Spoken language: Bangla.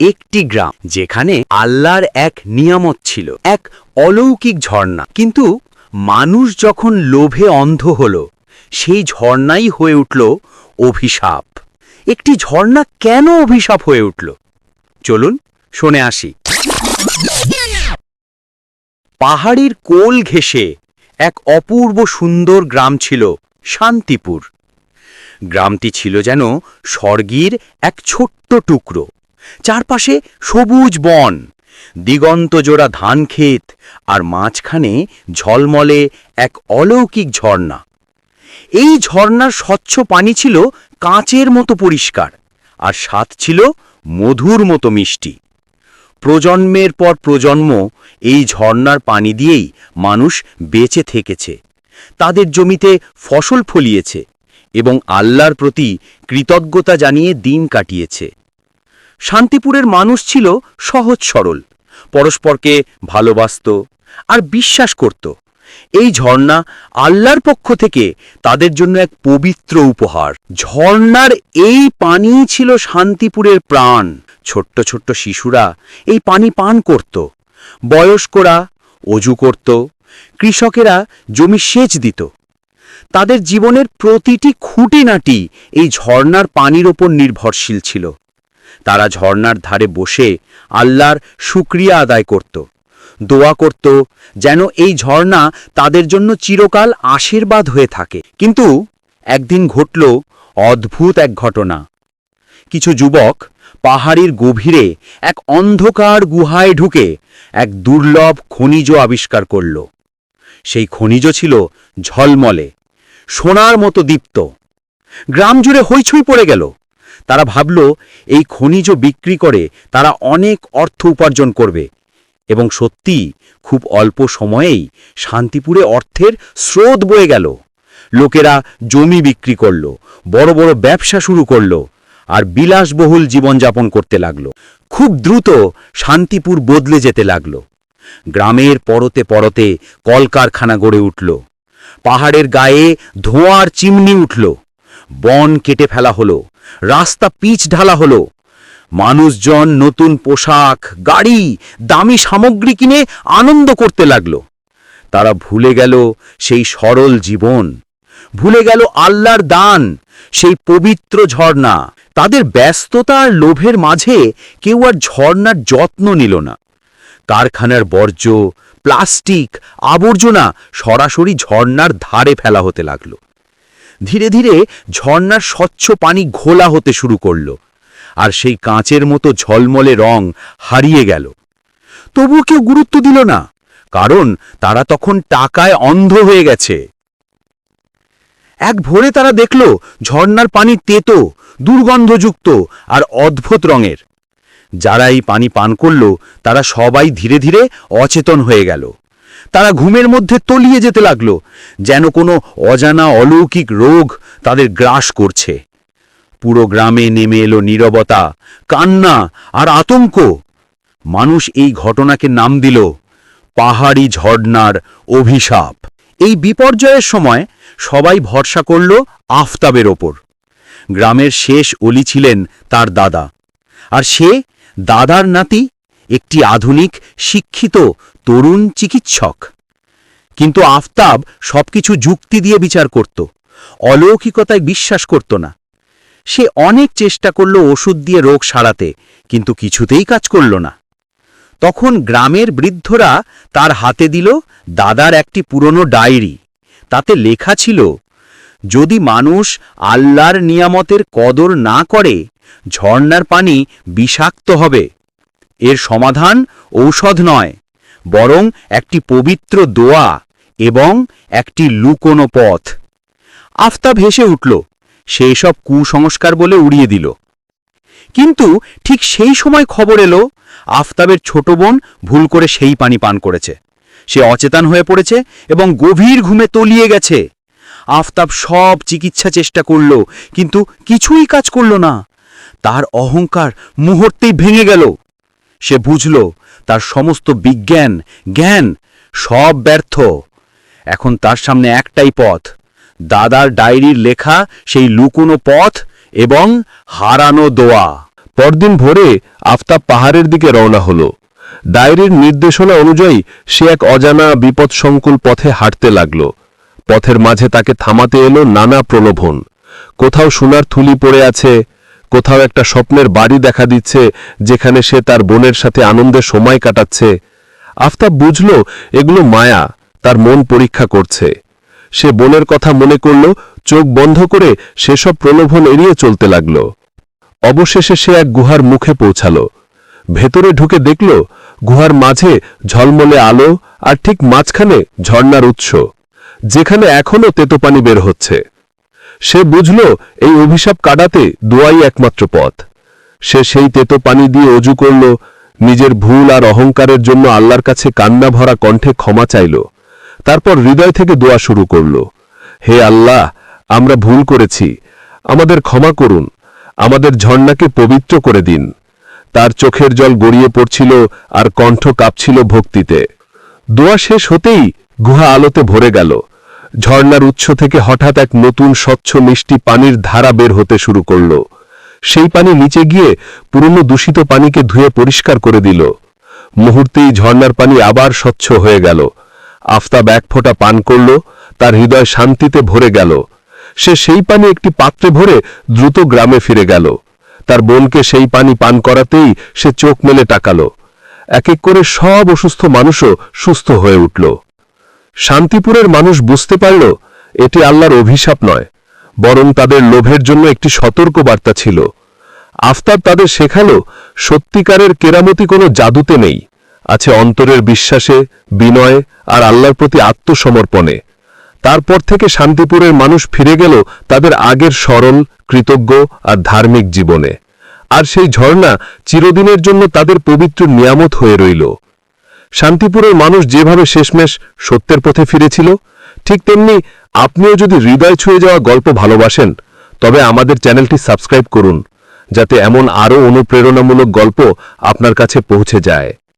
একটি গ্রাম, যেখানে আল্লাহর এক নিয়ামত ছিল, এক অলৌকিক ঝর্ণা। কিন্তু মানুষ যখন লোভে অন্ধ হল, সেই ঝর্ণাই হয়ে উঠল অভিশাপ। একটি ঝর্ণা কেন অভিশাপ হয়ে উঠল? চলুন শুনে আসি। পাহাড়ির কোল ঘেঁষে এক অপূর্ব সুন্দর গ্রাম ছিল শান্তিপুর। গ্রামটি ছিল যেন স্বর্গীর এক ছোট্ট টুকরো। চারপাশে সবুজ বন, দিগন্ত জোড়া ধান ক্ষেত আর মাঝখানে ঝলমলে এক অলৌকিক ঝর্ণা। এই ঝর্ণার স্বচ্ছ পানি ছিল কাঁচের মতো পরিষ্কার আর স্বাদ ছিল মধুর মতো মিষ্টি। প্রজন্মের পর প্রজন্ম এই ঝর্ণার পানি দিয়েই মানুষ বেঁচে থেকেছে, তাদের জমিতে ফসল ফলিয়েছে এবং আল্লাহর প্রতি কৃতজ্ঞতা জানিয়ে দিন কাটিয়েছে। শান্তিপুরের মানুষ ছিল সহজ সরল। পরস্পরকে ভালোবাসত আর বিশ্বাস করত। এই ঝর্ণা আল্লাহর পক্ষ থেকে তাদের জন্য এক পবিত্র উপহার। ঝর্ণার এই পানি ছিল শান্তিপুরের প্রাণ। ছোট্ট ছোট্ট শিশুরা এই পানি পান করত। বয়স্করা অজু করত। কৃষকেরা জমি সেচ দিত। তাদের জীবনের প্রতিটি খুঁটিনাটি এই ঝর্ণার পানির ওপর নির্ভরশীল ছিল। তারা ঝর্ণার ধারে বসে আল্লাহর শুক্রিয়া আদায় করত। দোয়া করত যেন এই ঝর্ণা তাদের জন্য চিরকাল আশীর্বাদ হয়ে থাকে। কিন্তু একদিন ঘটল অদ্ভুত এক ঘটনা। কিছু যুবক পাহাড়ির গভীরে এক অন্ধকার গুহায় ঢুকে এক দুর্লভ খনিজ আবিষ্কার করল। সেই খনিজ ছিল ঝলমলে, সোনার মতো দীপ্ত। গ্রাম জুড়ে হইছুই পড়ে গেল। তারা ভাবল, এই খনিজ বিক্রি করে তারা অনেক অর্থ উপার্জন করবে। এবং সত্যি, খুব অল্প সময়েই শান্তিপুরে অর্থের স্রোত বয়ে গেল। লোকেরা জমি বিক্রি করল, বড় বড় ব্যবসা শুরু করল, আর বিলাসবহুল জীবনযাপন করতে লাগল। খুব দ্রুত শান্তিপুর বদলে যেতে লাগল। গ্রামের পরতে পরতে কলকারখানা গড়ে উঠল। পাহাড়ের গায়ে ধোঁয়ার চিমনি উঠল। বন কেটে ফেলা হলো, রাস্তা পিচ ঢালা হলো। মানুষজন নতুন পোশাক, গাড়ি, দামি সামগ্রী কিনে আনন্দ করতে লাগল। তারা ভুলে গেল সেই সরল জীবন, ভুলে গেল আল্লাহর দান, সেই পবিত্র ঝর্ণা। তাদের ব্যস্ততা আর লোভের মাঝে কেউ আর ঝর্ণার যত্ন নিল না। কারখানার বর্জ্য, প্লাস্টিক, আবর্জনা সরাসরি ঝর্ণার ধারে ফেলা হতে লাগল। ধীরে ধীরে ঝর্ণার স্বচ্ছ পানি ঘোলা হতে শুরু করল, আর সেই কাঁচের মতো ঝলমলে রং হারিয়ে গেল। তবুও কেউ গুরুত্ব দিল না, কারণ তারা তখন টাকায় অন্ধ হয়ে গেছে। এক ভোরে তারা দেখল ঝর্ণার পানি তেতো, দুর্গন্ধযুক্ত আর অদ্ভুত রঙের। যারা এই পানি পান করল, তারা সবাই ধীরে ধীরে অচেতন হয়ে গেল। তারা ঘুমের মধ্যে তলিয়ে যেতে লাগল, যেন কোনো অজানা অলৌকিক রোগ তাদের গ্রাস করছে। পুরো গ্রামে নেমে এলো নীরবতা, কান্না আর আতঙ্ক। মানুষ এই ঘটনাকে নাম দিল পাহাড়ি ঝর্ণার অভিশাপ। এই বিপর্যয়ের সময় সবাই ভরসা করল আফতাবের ওপর। গ্রামের শেষ অলি ছিলেন তার দাদা। আর সে দাদার নাতি একটি আধুনিক, শিক্ষিত, তরুণ চিকিৎসক। কিন্তু আফতাব সবকিছু যুক্তি দিয়ে বিচার করত। অলৌকিকতায় বিশ্বাস করত না। সে অনেক চেষ্টা করল ওষুধ দিয়ে রোগ সারাতে, কিন্তু কিছুতেই কাজ করল না। তখন গ্রামের বৃদ্ধরা তার হাতে দিল দাদার একটি পুরনো ডায়েরি। তাতে লেখা ছিল, যদি মানুষ আল্লাহর নিয়ামতের কদর না করে, ঝর্ণার পানি বিষাক্ত হবে। এর সমাধান ঔষধ নয়, বরং একটি পবিত্র দোয়া এবং একটি লুকোনো পথ। আফতাব হেসে উঠল সেই সব কুসংস্কার বলে উড়িয়ে দিল। কিন্তু ঠিক সেই সময় খবর এলো, আফতাবের ছোট বোন ভুল করে সেই পানি পান করেছে। সে অচেতন হয়ে পড়েছে এবং গভীর ঘুমে তলিয়ে গেছে। আফতাব সব চিকিৎসা চেষ্টা করল, কিন্তু কিছুই কাজ করল না। তার অহংকার মুহূর্তেই ভেঙে গেল। সে বুঝল, তার সমস্ত বিজ্ঞান, জ্ঞান সব ব্যর্থ। এখন তার সামনে একটাই পথ, দাদার ডায়েরির লেখা সেই লুকোনো পথ এবং হারানো দোয়া। পরদিন ভোরে আফতাব পাহাড়ের দিকে রওনা হলো। ডায়েরির নির্দেশনা অনুযায়ী সে এক অজানা বিপদসংকুল পথে হাঁটতে লাগল। পথের মাঝে তাকে থামাতে এলো নানা প্রলোভন। কোথাও সোনার থুলি পড়ে আছে কোথাও একটা স্বপ্নের বাড়ি দেখা দিচ্ছে, যেখানে সে তার বোনের সাথে আনন্দে সময় কাটাচ্ছে। আফতাব বুঝল, এগুলো মায়া, তার মন পরীক্ষা করছে। সে বোনের কথা মনে করল, চোখ বন্ধ করে সেসব প্রলোভন এড়িয়ে চলতে লাগল। অবশেষে সে এক গুহার মুখে পৌঁছাল। ভেতরে ঢুকে দেখল, গুহার মাঝে ঝলমলে আলো আর ঠিক মাঝখানে ঝর্ণার উৎস, যেখানে এখনও তেতোপানি বের হচ্ছে। সে বুঝল এই অভিশাপ কাটাতে দোয়াই একমাত্র পথ। সে সেই তেতো পানি দিয়ে অজু করল, নিজের ভুল আর অহংকারের জন্য আল্লাহর কাছে কান্না ভরা কণ্ঠে ক্ষমা চাইল। তারপর হৃদয় থেকে দোয়া শুরু করল, হে আল্লাহ, আমরা ভুল করেছি, আমাদের ক্ষমা করুন, আমাদের ঝর্ণাকে পবিত্র করে দিন। তার চোখের জল গড়িয়ে পড়ছিল আর কণ্ঠ কাঁপছিল ভক্তিতে। দোয়া শেষ হতেই গুহা আলোতে ভরে গেল। ঝর্ণার উৎস থেকে হঠাৎ এক নতুন স্বচ্ছ মিষ্টি পানির ধারা বের হতে শুরু করল। সেই পানি নিচে গিয়ে পুরনো দূষিত পানিকে ধুয়ে পরিষ্কার করে দিল। মুহূর্তেই ঝর্ণার পানি আবার স্বচ্ছ হয়ে গেল। আফতাব এক ফোঁটা পান করল, তার হৃদয় শান্তিতে ভরে গেল। সে সেই পানি একটি পাত্রে ভরে দ্রুত গ্রামে ফিরে গেল। তার বোনকে সেই পানি পান করাতেই সে চোখ মেলে টাকালো এক এক করে সব অসুস্থ মানুষও সুস্থ হয়ে উঠল। শান্তিপুরের মানুষ বুঝতে পারল, এটি আল্লাহর অভিশাপ নয়, বরং তাদের লোভের জন্য একটি সতর্ক বার্তা ছিল। আফতাব তাদের শেখালো, সত্যিকারের কেরামতি কোনো জাদুতে নেই, আছে অন্তরের বিশ্বাসে, বিনয়ে, আর আল্লাহর প্রতি আত্মসমর্পণে। তারপর থেকে শান্তিপুরের মানুষ ফিরে গেল তাদের আগের সরল, কৃতজ্ঞ, আর ধার্মিক জীবনে। আর সেই ঝর্ণা চিরদিনের জন্য তাদের পবিত্র নিয়ামত হয়ে রইল। শান্তিপুরের মানুষ যেভাবে শেষমেশ সত্যের পথে ফিরেছিল, ঠিক তেমনি আপনিও যদি হৃদয় ছুঁয়ে যাওয়া গল্প ভালোবাসেন, তবে আমাদের চ্যানেলটি সাবস্ক্রাইব করুন, যাতে এমন আরও অনুপ্রেরণামূলক গল্প আপনার কাছে পৌঁছে যায়।